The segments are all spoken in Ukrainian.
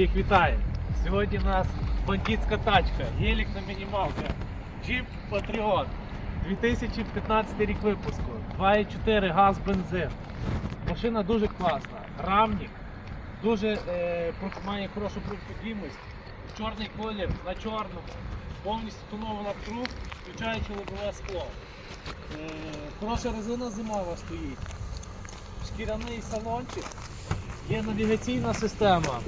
Всіх вітаю! Сьогодні у нас бандитська тачка, гелік на мінімалках, Jeep Patriot, 2015 рік випуску, 2,4 газ бензин. Машина дуже класна, рамник, дуже е, має хорошу проходимость, чорний колір на чорному, повністю тонована круг, включаючи лобове скло. Е, хороша резина зимова стоїть, шкіряний салончик, є навігаційна система,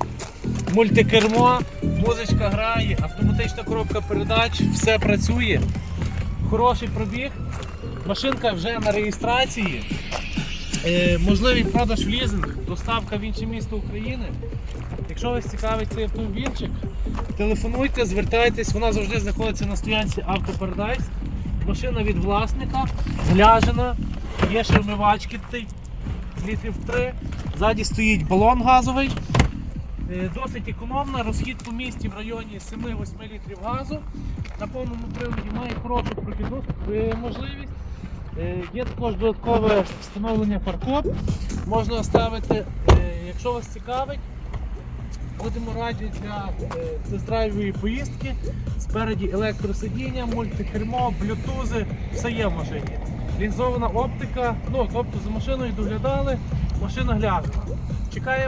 мультикермо, музичка грає, автоматична коробка передач, все працює. Хороший пробіг. Машинка вже на реєстрації. Е, можливий продаж в лізинг, доставка в інше місто України. Якщо вас цікавить цей автомобільчик, телефонуйте, звертайтесь, вона завжди знаходиться на стоянці Автопередайс. Машина від власника, гляжена, є ще вмивачки літрів 3. Ззаді стоїть балон газовий. Е, Досить економна, розхід по місті в районі 7-8 літрів газу. На повному приводі має хорошу прохідну е, можливість. Е, Є також додаткове встановлення фаркоп. Можна ставити, якщо вас цікавить, будемо раді для тест-драйвової поїздки. Спереді електросидіння, мультикермо, блютузи, все є в машині. Лінзована оптика, ну тобто за машиною доглядали, машина гляжена. Чекає